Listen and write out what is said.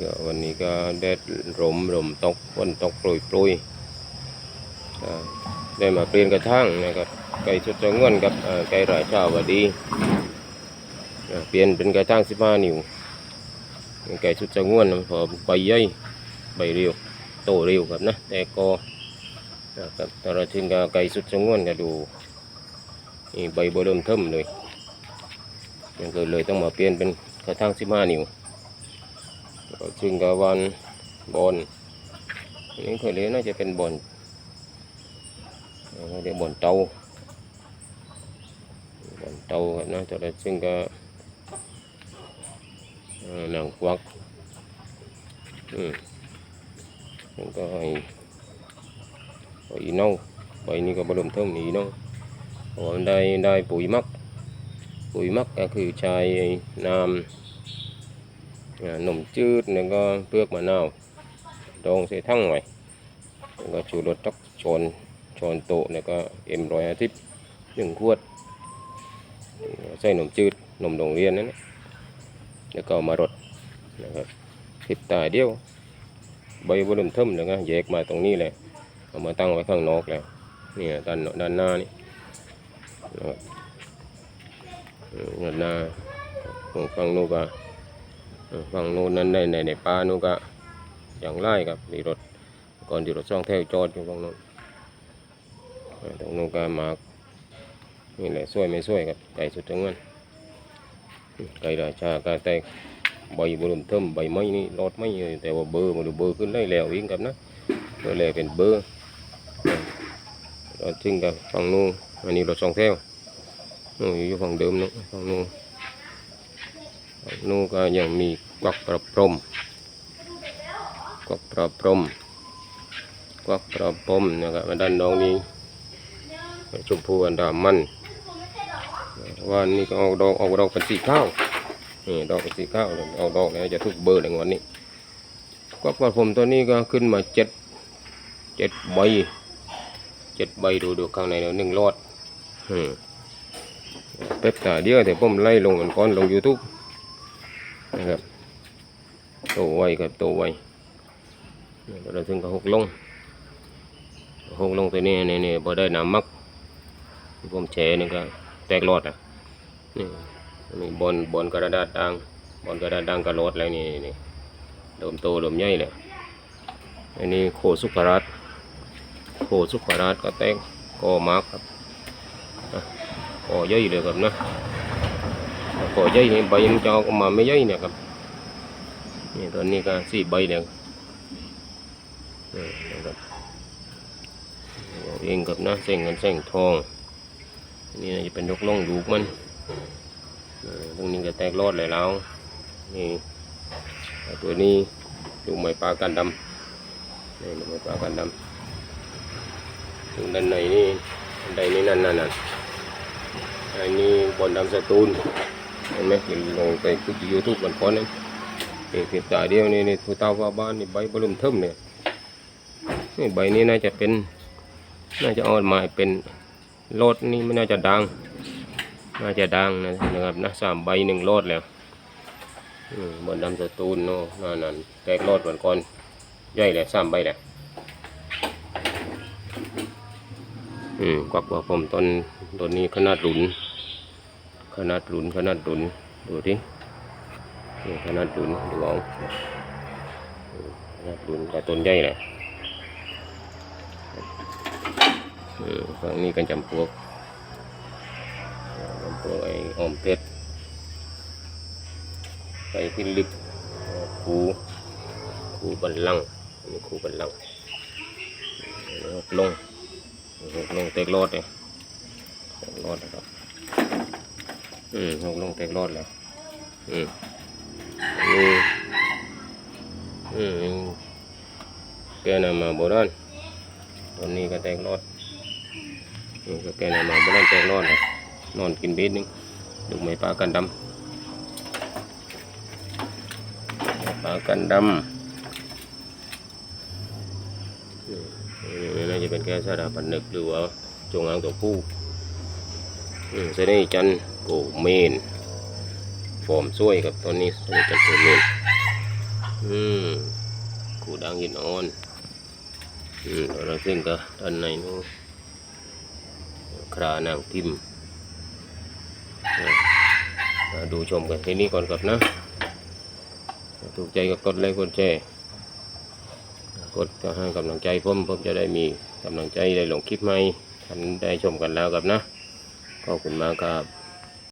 ก็วันนี้ก็แดดลมลมตกฝนตกโปรยโปรยได้มาเปลี่ยนกระทั่งนะครับไก่ชุดจะง่วนกับไก่หลายชาวดีเปลี่ยนเป็นกระทั่งสิบห้านิ้วไก่ชุดจะง่วนพอใบใหญ่ใบเรียวโตเร็วครับนะแต่ก็นะครับแต่เราถึงกับไก่ชุดจะง่วนก็ดูใบบเริ่มเทิมเลยยังก็เลยต้องมาเปลี่ยนเป็นกระทั่งสิบห้านิ้ว ก็ซึ่งกับวันบนนี้เคยเรียน่าจะเป็นบอลเรียกบอลเตาบอลเตานะแต่ละซึ่งก็เอ่อหนังควักอืมก็ไอ้ไอ้เน่าใบนี้ก็บรมเท่านี้นาะเพราะว่ามันได้ได้ปุ๋ยมักปุ๋ยมักก็คือใช้น้ำ นมจืดแล้วก็เปลือกมะนาวดองใส่ทั้งหน่อยแล้วก็ชูรสจักช้อนช้อนโตแล้วก็เอ็มร้อยอาทิตย์หนึ่งขวดใส่นมจืดนมโรงเรียนนั่นนะแล้วก็มารดนะครับพริบตาเดียวใบบเริ่มเทิมแล้วก็แยกมาตรงนี้เลยเอามาตั้งไว้ข้างนอกแล้วนี่ด้านด้านหน้านี่นะครับด้านหน้าของฝั่งนู้นก็ ฝั่งนู้นนั้นในในในป่านู้นก็อย่างไล่ครับมีรถก่อนที่รถช่องแถวจอดอยู่ฝั่งนู้นตรงโน้นก็มานี่แหละช่วยไม่ช่วยครับไก่สุดจังเงินไก่ราชาก็แต่ใบบรุมเทิมใบไม้นี่รอดไม่เลยแต่ว่าเบอร์มันดูเบอร์ขึ้นได้แล้ววิ่งครับนะก็เลยเป็นเบอร์รถถึงกับฝั่งนู้นอันนี้รถช่องแถวอยู่ฝั่งเดิมนู้นฝั่งนู้น นู่ก็ยังมีกวักประพรมกวักประพรมกวักประพรมนะครับด้านน้องนี้ชมพูอันดามันวันนี้ก็เอาดอกเอาดอกเป็นสีข้าวนี่ดอกเป็นสีข้าวเอาดอกแล้วจะทุกเบอร์เลยวันนี้กวักประพรมตัวนี้ก็ขึ้นมาเจ็ดเจ็ดใบเจ็ดใบดูดูข้างในแล้วหนึ่งรอดอืมเป๊บตาเดียวแต่ผมไล่ลงกันก่อนลง YouTube นะครับโตไวครับโตไวเราถึงกับหกลงหกลงตัวนี้นี่นี่พอได้น้ำมักผมแช่นี่ก็แตกรอดอะนี่นี่บอลบอลกระดาษด่างบอลกระดาษด่างกระโดดแล้วนี่นี่เริ่มโตเริ่มใหญ่เลยอันนี้โคสุภรัตโคสุภรัตก็แตกก็มากครับอะก็ใหญ่เลยครับนะ ก่อใหญ่นี่ใบมันจะออกมาไม่ใหญ่เนี่ยครับนี่ตอนนี้ก็สี่ใบเนี่ยนะครับเองกับนะเส้นเงินเส้นทองนี่จะเป็นยกล่องดูกมันตรงนี้ก็แตกรอดเลยแล้วนี่ตัวนี้ดูไม้ปลากันดำนี่ดูไม้ปลากันดำตรงด้านในนี่ด้านในนี่นั่นนั่นนั่นอันนี้บอลดำสตูล เห็นไหมเห็นลงไปคุยยูทูบกันก่อนนะเห็นเห็นตาเดียวนี่นี่ผู้เตาฟ้าบ้านนี่ใบบลุ่มเทิมเนี่ยนี่ใบนี้น่าจะเป็น น่าจะเออกมายเป็นโลดนี่ไม่น่าจะดัง น่าจะดังนะนะครับนะสามใบหนึ่งโลดแล้วอืมบนดำสตูนเนาะนั่นนั่นแตกโลดวันก่อนใหญ่เลยสามใบแหละอืมกวักว่าผมต้นต้นนี้ขนาดหลุน ขนาดหลุนขนาดหลุนดูดินี่ขนาดหลุนดูเอาขนาดหลุนกับต้นใหญ่เลยอืมฝั่งนี้กันจำพวกจำพวกไอ้อมเพชรไปพิลึกคูคูบันลังนี่คูบันลังหกลงหกลงเตกรอดเลยรอดนะครับ อืมลงลงเตกรอดแล้วอืมอืมอืมแกนำมาบราณตอนนี้ก็แตกรอดนี่ก็แกนำมาบราณแตกรอดเลยนอนกินเบ็ดนึงดูไม้ปลากันดำปลากันดำอืมนี่น่าจะเป็นแก้สาดาปันนึกหรือว่าจงอางตัวผู้ เสน่จันโกเมนฟอร์มสวยครับตอนนี้เสน่จันทร์โกเมนอืมกูดังหินออนอืมเราซึ่งก็ด้านในนู้ครานางทิมมาดูชมกันที่นี่ก่อนครับนะ ถูกใจก็กดไลค์กดแชร์กดก็ให้กำลังใจผมผมจะได้มีกำลังใจได้ลงคลิปใหม่ท่านได้ชมกันแล้วครับนะ ขอบคุณมากครับ